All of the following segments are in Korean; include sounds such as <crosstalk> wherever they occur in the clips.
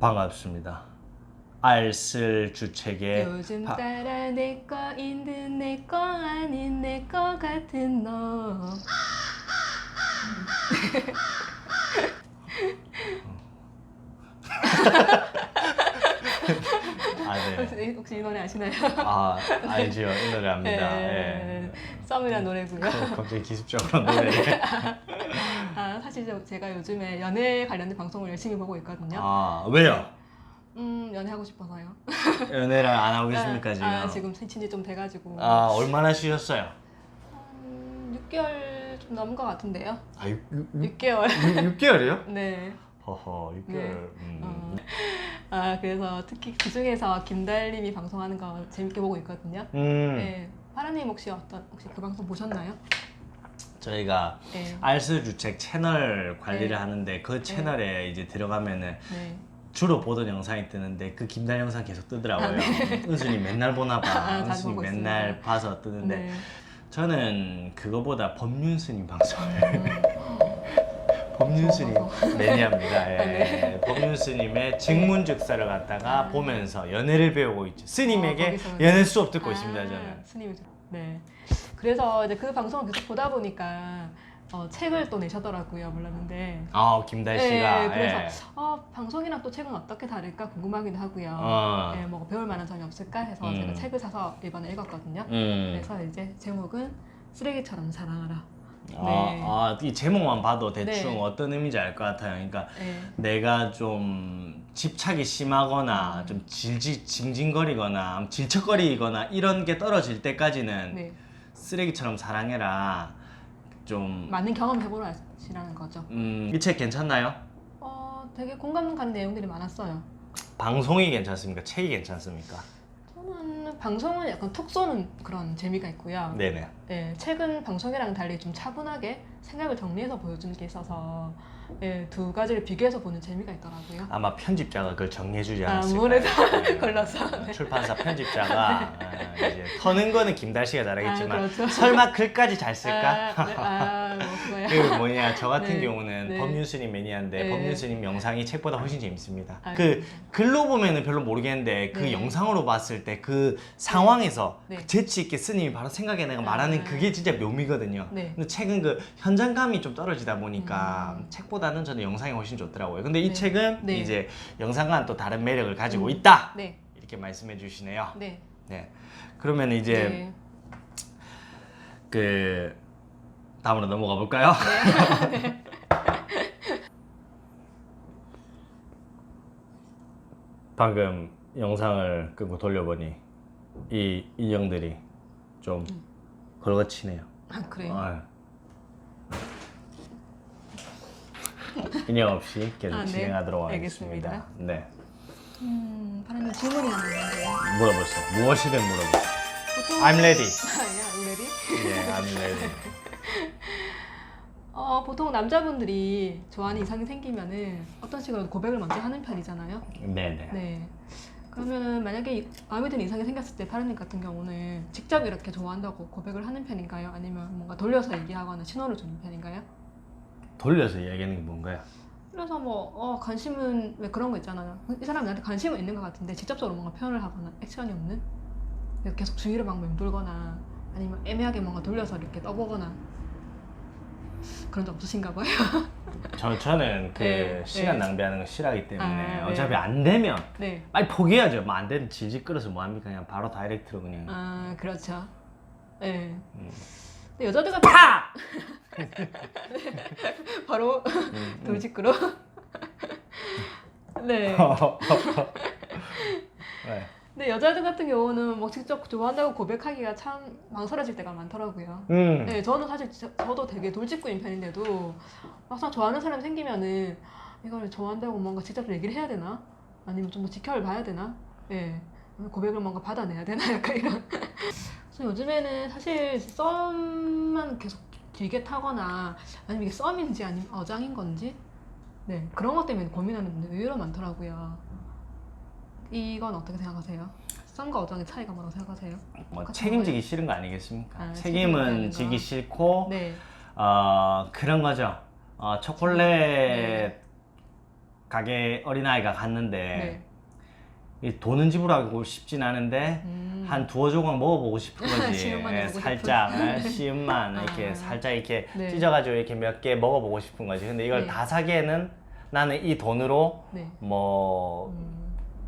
반갑습니다. 알쓸 주책의 요즘 바- 따라 내 거인 듯내 거 아닌 내 거 같은 너. 아 네. 혹시, 이 노래 아시나요? 아 알죠 이 노래 압니다. 네. 예. 썸이라는 노래고요. 그- 갑자기 기습적으로 노래. <laughs> 아, 사실 저- 제가 요즘에 연애 관련된 방송을 열심히 보고 있거든요. 아 왜요? 음, 연애하고 싶어서요. <laughs> 연애를 안 하고 계십니까 지금? 아, 지금 친지 좀 돼가지고. 아 얼마나 쉬셨어요? 음, 6개월 좀 넘은 것 같은데요. 아 6, 6 개월. 6 개월이요? 네. 허허 6개월. 네. 음. 어. 아, 그래서 특히 그 중에서 김달님이 방송하는 거 재밌게 보고 있거든요. 음. 네. 파라님 혹시 어떤 혹시 그 방송 보셨나요? 저희가 네. 알쓸 주책 채널 관리를 네. 하는데 그 채널에 이제 들어가면은 네. 주로 보던 영상이 뜨는데 그 김달 영상 계속 뜨더라고요. 아, 네. 은순이 맨날 보나 봐. <laughs> 아, 자주 은순이 보고 맨날 있습니다. 봐서 뜨는데 네. 저는 그거보다 법륜스님 방송을 <laughs> 음, 법륜스님 매니아입니다. 예. 아, 네. 법륜스님의 증문즉사를 갖다가 아. 보면서 연애를 배우고 있죠. 스님에게 어, 거기서 연애 수업 듣고 아, 있습니다. 저는. 스님이 좀- 네. 그래서 이제 그 방송을 계속 보다 보니까 어, 책을 또 내셨더라고요. 몰랐는데. 아 김달 씨가. 네, 그래서 예. 어, 방송이랑 또 책은 어떻게 다를까 궁금하기도 하고요. 어. 네, 뭐 배울 만한 점이 없을까 해서 음. 제가 책을 사서 이번에 읽었거든요. 음. 그래서 이제 제목은 쓰레기처럼 사랑하라. 아, 네. 아, 이 제목만 봐도 대충 네. 어떤 의미인지 알 것 같아요. 그러니까 네. 내가 좀 집착이 심하거나 음. 좀 질질 징징거리거나 질척거리거나 이런 게 떨어질 때까지는 네. 쓰레기처럼 사랑해라. 좀 많은 경험 해보라시라는 거죠. 음, 이 책 괜찮나요? 어, 되게 공감 가는 내용들이 많았어요. 방송이 괜찮습니까? 책이 괜찮습니까? 방송은 약간 톡 쏘는 그런 재미가 있고요. 네네. 네, 책은 방송이랑 달리 좀 차분하게 생각을 정리해서 보여주는 게 있어서 네, 두 가지를 비교해서 보는 재미가 있더라고요. 아마 편집자가 그걸 정리해주지 않았을까. 아무래도 걸러서. <laughs> 네. 출판사 편집자가 <laughs> 아, 이제 터는 거는 김달 씨가 아, 잘하겠지만 그렇죠. 설마 글까지 잘 쓸까? 아, 네. 아, 뭐 그거야. 그 뭐냐 저 같은 <laughs> 네. 경우는 네. 법률스님 매니아인데 네. 법률스님 영상이 책보다 훨씬 재밌습니다. 아, 그 글로 보면은 별로 모르겠는데 그 네. 영상으로 봤을 때 그 상황에서 네. 그 재치 있게 스님이 바로 생각해 내가 말하는 아. 그게 진짜 묘미거든요. 네. 근데 책은 그 현장감이 좀 떨어지다 보니까 음. 책보다는 저는 영상이 훨씬 좋더라고요. 근데 이 네. 책은 네. 이제 영상과는 또 다른 매력을 가지고 음. 있다 네, 이렇게 말씀해 주시네요. 네, 네. 그러면 이제 네. 그 다음으로 넘어가 볼까요? <laughs> 방금 영상을 끄고 돌려보니 이 인형들이 좀 음. 걸거치네요. 아 그래요. 아유. 인형 없이 계속 아, 네. 진행하도록 알겠습니다. 하겠습니다. 네. 음, 파란님 질문이 하나 있는데요. 물어보세요. 무엇이든 물어보세요. 보통 I'm ready. <laughs> 아니야, 우레디? 예, I'm ready. 어, 보통 남자분들이 좋아하는 이상이 생기면은 어떤 식으로 고백을 먼저 하는 편이잖아요. 네네. 네. 그러면은 만약에 이- 마음에 드는 이상이 생겼을 때 파란님 같은 경우는 직접 이렇게 좋아한다고 고백을 하는 편인가요? 아니면 뭔가 돌려서 얘기하거나 신호를 주는 편인가요? 돌려서 이야기하는 게 뭔가요? 그래서 뭐 어, 관심은 왜 그런 거 있잖아요. 이 사람이 나한테 관심은 있는 것 같은데 직접적으로 뭔가 표현을 하거나 액션이 없는 그래서 계속 주위를 막 맴돌거나 아니면 애매하게 뭔가 돌려서 이렇게 떠보거나 그런 적 없으신가 봐요. <laughs> 저 저는 그 네, 시간 네. 낭비하는 거 싫어하기 때문에 아, 네. 어차피 안 되면 네. 빨리 포기해야죠. 뭐 안 되면 질질 끌어서 뭐 합니까? 그냥 바로 다이렉트로 그냥. 아 그렇죠. 네. 음. 근데 여자들 같은 파! 바로 음, 음. 돌직구로. <laughs> 네. <laughs> 네. 근데 여자들 같은 경우는 뭐 직접 좋아한다고 고백하기가 참 망설여질 때가 많더라고요. 음. 네, 저는 사실 저, 저도 되게 돌직구인 편인데도 막상 좋아하는 사람 생기면은 이걸 좋아한다고 뭔가 직접 얘기를 해야 되나? 아니면 좀 더 지켜를 봐야 되나? 예. 고백을 뭔가 받아내야 되나? <laughs> 약간 이런. 그래서 요즘에는 사실 썸만 계속 길게 타거나 아니면 이게 썸인지 아니면 어장인 건지 네 그런 것 때문에 고민하는 분들 의외로 많더라고요. 이건 어떻게 생각하세요? 썸과 어장의 차이가 뭐라고 생각하세요? 뭐 똑같은 책임지기 싫은 거 아니겠습니까? 아, 책임은 책임져야 지기? 싫고 네. 어 그런 거죠. 어 초콜릿 네. 가게 어린아이가 갔는데 네. 이 돈은 지불하고 싶진 않은데 음. 한 두어 조각 먹어보고 싶은 <laughs> 거지. 시음만 예, 해보고 살짝 예, <laughs> 시음만 아. 이렇게 살짝 이렇게 네. 찢어가지고 이렇게 몇 개 먹어보고 싶은 거지. 근데 이걸 네. 다 사기에는 나는 이 돈으로 네. 뭐 음.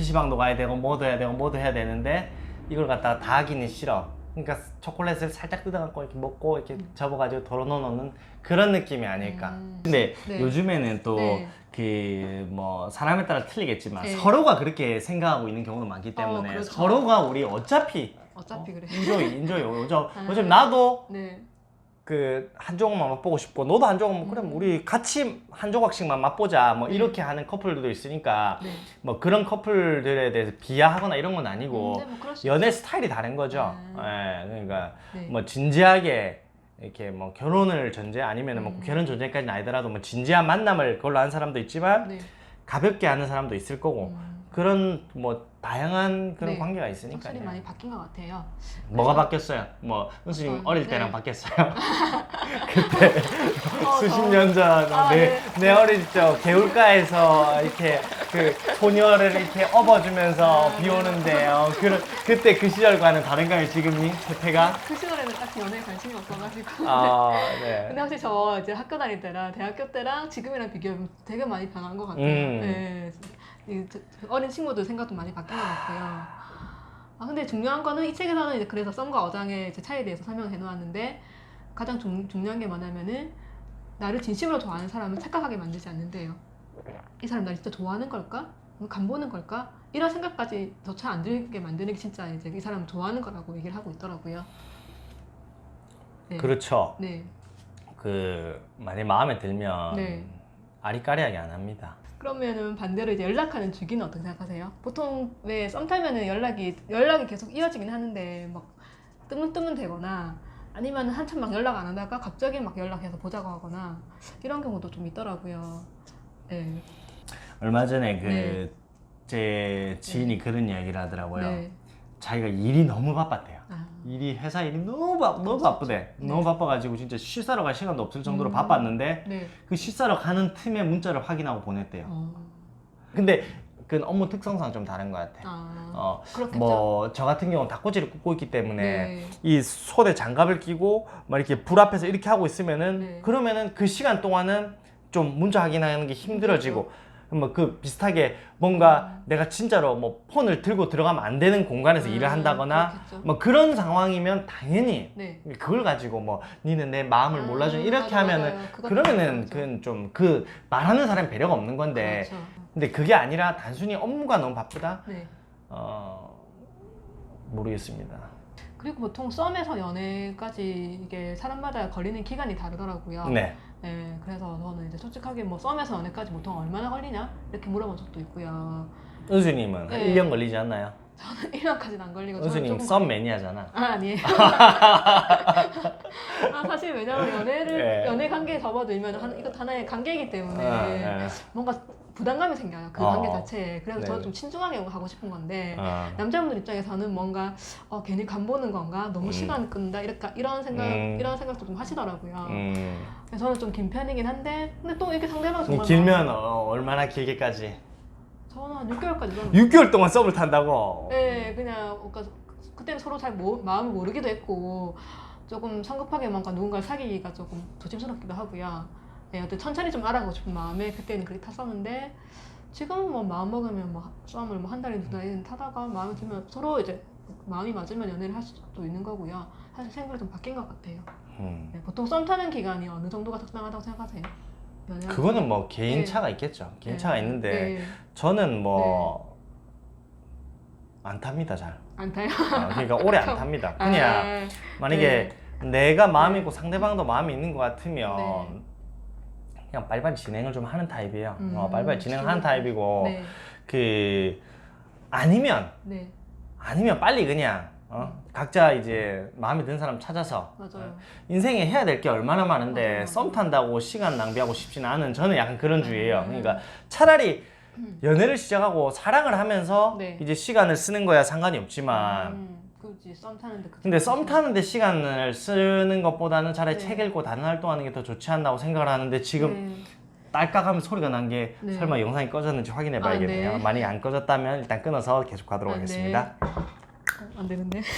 PC방도 가야 되고 뭐도 해야 되고 뭐도 해야 되는데 이걸 갖다가 다 하기는 싫어. 그러니까 초콜릿을 살짝 뜯어갖고 이렇게 먹고 이렇게 접어가지고 덜어놓는 그런 느낌이 아닐까. 음. 근데 네. 요즘에는 또 네. 그뭐 사람에 따라 틀리겠지만 네. 서로가 그렇게 생각하고 있는 경우도 많기 때문에 그렇죠. 서로가 우리 어차피 어차피 그래. 인조이 인조이 어차- 아. 어차피 나도 네. 그 한 조각만 맛보고 싶고 너도 한 조각 뭐 그럼 음. 우리 같이 한 조각씩만 맛보자 뭐 네. 이렇게 하는 커플들도 있으니까 네. 뭐 그런 커플들에 대해서 비하하거나 이런 건 아니고 음, 네, 뭐 그럴 수 연애 스타일이 다른 거죠. 아. 예, 그러니까 네. 뭐 진지하게 이렇게 뭐 결혼을 전제 아니면 뭐 음. 결혼 전제까지는 아니더라도 뭐 진지한 만남을 그걸로 하는 사람도 있지만 네. 가볍게 하는 사람도 있을 거고 음, 그런 뭐 다양한 그런 네. 관계가 확실히 있으니까요. 많이 바뀐 것 같아요. 뭐가 바뀌었어요? 뭐 은수님 어떤- 어릴 네. 때랑 바뀌었어요? <laughs> 그때 어, 수십 어. 년전 아, 내, 네. 내 어릴 적 개울가에서 이렇게 그 소녀를 이렇게 업어주면서 아, 비 네. 오는데 어, 그, 그때 그 시절과는 다른가요 지금이 태태가? 그 시절에는 딱히 연애에 관심이 없어가지고. 아 근데 네. 확실히 저 이제 학교 다닐 때랑 대학교 때랑 지금이랑 비교하면 되게 많이 변한 것 같아요. 음. 네. 어린 친구들 생각도 많이 바뀐 것 같고요. 아 근데 중요한 거는 이 책에서는 이제 그래서 썸과 어장의 차이에 대해서 설명을 해놓았는데 가장 중, 중요한 게 뭐냐면은 나를 진심으로 좋아하는 사람을 착각하게 만들지 않는데요. 이 사람 날 진짜 좋아하는 걸까? 간 보는 걸까? 이런 생각까지 조차 안 들게 만드는 게 진짜 이제 이 사람을 좋아하는 거라고 얘기를 하고 있더라고요. 네. 그렇죠. 네. 그 만약 마음에 들면 네. 아리까리하게 안 합니다. 그러면은 반대로 이제 연락하는 주기는 어떻게 생각하세요? 보통 왜 썸 타면은 연락이 연락이 계속 이어지긴 하는데 막 뜨문뜨문 되거나 아니면 한참 막 연락 안 하다가 갑자기 막 연락해서 보자고 하거나 이런 경우도 좀 있더라고요. 네. 얼마 전에 그 네. 제 지인이 그런 이야기를 하더라고요. 네. 자기가 일이 너무 바빴대요. 아. 일이 회사 일이 너무 바, 너무 바쁘대. 네. 너무 바빠가지고 진짜 쉬사러 갈 시간도 없을 정도로 음. 바빴는데 네. 그 쉬사러 가는 틈에 문자를 확인하고 보냈대요. 어. 근데 그 업무 특성상 좀 다른 것 같아. 아. 어. 뭐 저 같은 경우는 닭꼬치를 굽고 있기 때문에 네. 이 손에 장갑을 끼고 막 이렇게 불 앞에서 이렇게 하고 있으면은 네. 그러면은 그 시간 동안은 좀 문자 확인하는 게 힘들어지고 뭐 그 비슷하게 뭔가 음. 내가 진짜로 뭐 폰을 들고 들어가면 안 되는 공간에서 일을 음, 한다거나 그렇겠죠. 뭐 그런 상황이면 당연히 네. 그걸 가지고 뭐 니는 내 마음을 아, 몰라줘 이렇게 맞아, 하면은 맞아요. 그것도 그러면은 맞죠. 그건 좀 그 말하는 사람이 배려가 없는 건데 그렇죠. 근데 그게 아니라 단순히 업무가 너무 바쁘다 네. 어 모르겠습니다. 그리고 보통 썸에서 연애까지 이게 사람마다 걸리는 기간이 다르더라고요. 네. 네, 그래서 저는 이제 솔직하게 뭐 썸에서 연애까지 보통 얼마나 걸리냐 이렇게 물어본 적도 있고요. 은수님은 한 네. 1년 걸리지 않나요? 저는 1년까지는 안 걸리고 은수님 썸 매니아잖아. 아, 아니에요. <laughs> 아, 사실 왜냐면 연애를 네. 연애 관계에 접어들면 한, 이거 하나의 관계이기 때문에 아, 네. 뭔가 부담감이 생겨요. 그 어. 관계 자체에. 그래서 네. 저는 좀 신중하게 하고 싶은 건데 어. 남자분들 입장에서는 뭔가 어, 괜히 간 보는 건가 너무 음. 시간 끈다 이렇게 이런 생각 음. 이런 생각도 좀 하시더라고요. 음. 그래서 저는 좀 긴 편이긴 한데 근데 또 이렇게 상대방 정말 길면 어, 얼마나 길게까지? 저는 한 6개월까지 저는 6개월 동안 썸을 탄다고? 네, 그냥 그러니까 그때는 서로 잘 모, 마음을 모르기도 했고 조금 성급하게 뭔가 누군가를 사귀기가 조금 조심스럽기도 하고요. 네, 어떤 천천히 좀 알아가고 싶은 마음에 그때는 그렇게 탔었는데 지금은 뭐 마음 먹으면 뭐 썸을 뭐 한 달이든 두 달이든 타다가 마음에 들면 서로 이제 마음이 맞으면 연애를 할 수도 있는 거고요. 사실 생각이 좀 바뀐 것 같아요. 음. 네, 보통 썸 타는 기간이 어느 정도가 적당하다고 생각하세요? 그거는 뭐 개인 네. 차가 있겠죠. 개인 네. 차가 있는데 네. 저는 뭐 안 탑니다 잘. 안 타요? 어, 그러니까 오래 안 <laughs> 탑니다. 그냥 아, 만약에 네. 내가 마음이 네. 있고 상대방도 마음이 있는 것 같으면 네. 그냥 빨리빨리 진행을 좀 하는 타입이에요. 음, 어, 빨리빨리 진행하는 그렇죠. 타입이고 네, 그 아니면 네, 아니면 빨리 그냥 어? 각자 이제 마음에 드는 사람 찾아서 맞아요. 인생에 해야 될 게 얼마나 많은데 맞아요. 썸 탄다고 시간 낭비하고 싶지는 않은 저는 약간 그런 주의예요. 음. 그러니까 차라리 음. 연애를 시작하고 사랑을 하면서 네. 이제 시간을 쓰는 거야 상관이 없지만 음, 그지 썸 타는데 그 근데 썸 타는데 시간을 쓰는 것보다는 차라리 네. 책 읽고 다른 활동하는 게 더 좋지 않나고 생각을 하는데 지금 네. 딸깍하면 소리가 난 게 네. 설마 영상이 꺼졌는지 확인해 봐야겠네요. 아, 네. 만약에 안 꺼졌다면 일단 끊어서 계속 가도록 아, 네. 하겠습니다. 어, 안 되는데. <laughs>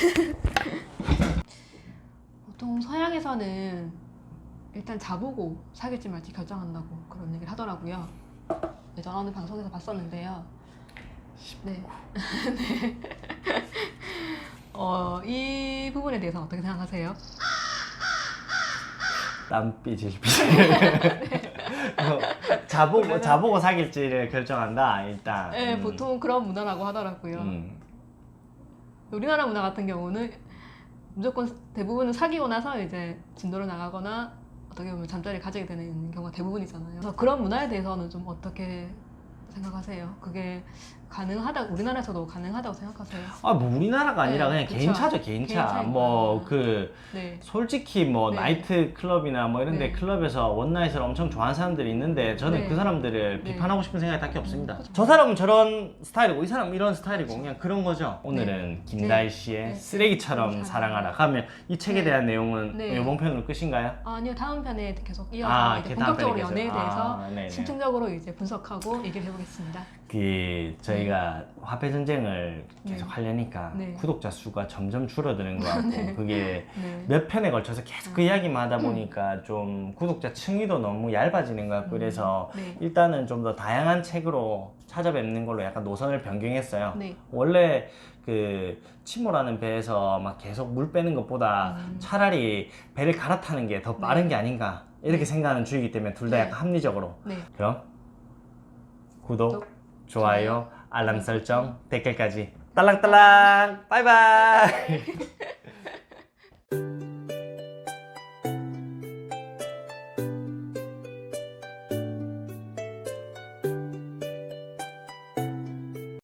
보통 서양에서는 일단 자보고 사귈지 말지 결정한다고 그런 얘기를 하더라고요. 예전 어느 방송에서 봤었는데요. 네. <laughs> 네. 어, 이 부분에 대해서 어떻게 생각하세요? 땀 삐질 삐질. <laughs> 뭐, 자보고 자보고 사귈지를 결정한다. 일단. 네, 음. 보통 그런 문화라고 하더라고요. 음. 우리나라 문화 같은 경우는 무조건 대부분은 사귀고 나서 이제 진도를 나가거나 어떻게 보면 잠자리를 가지게 되는 경우가 대부분이잖아요. 그래서 그런 문화에 대해서는 좀 어떻게 생각하세요? 그게 가능하다 우리나라에서도 가능하다고 생각하세요? 아, 뭐 우리나라가 아니라 네, 그냥 그쵸. 개인차죠, 개인차. 개인차니까. 뭐 그 네. 솔직히 뭐 네. 나이트 클럽이나 뭐 이런 데 네. 클럽에서 원나잇을 엄청 좋아하는 사람들이 있는데 저는 네. 그 사람들을 네. 비판하고 싶은 생각이 딱히 없습니다. 그쵸. 저 사람은 저런 스타일이고 이 사람은 이런 스타일이고 그냥 그런 거죠. 오늘은 김다희 씨의 네. 쓰레기처럼 네. 사랑하라. 그러면 이 책에 네. 대한 내용은 네. 요번 편으로 끝인가요? 아니요 다음 편에 계속 이어서 아, 이제 다음 본격적으로 편에 연애에. 대해서 아, 네네. 심층적으로 이제 분석하고 얘기를 해보겠습니다. 그 저희가 화폐 전쟁을 계속 네. 하려니까 네. 구독자 수가 점점 줄어드는 것 같고 네. 그게 네. 몇 편에 걸쳐서 계속 그 이야기만 하다 보니까 좀 구독자 층위도 너무 얇아지는 것 같고 그래서 네. 일단은 좀 더 다양한 책으로 찾아뵙는 걸로 약간 노선을 변경했어요. 네. 원래 그 침몰하는 배에서 막 계속 물 빼는 것보다 음. 차라리 배를 갈아타는 게 더 빠른 네. 게 아닌가 이렇게 생각하는 주의이기 때문에 둘다 네. 약간 합리적으로 네. 그럼 구독, 좋아요, 알람 설정, 댓글까지. 딸랑딸랑. 바이바이 <laughs>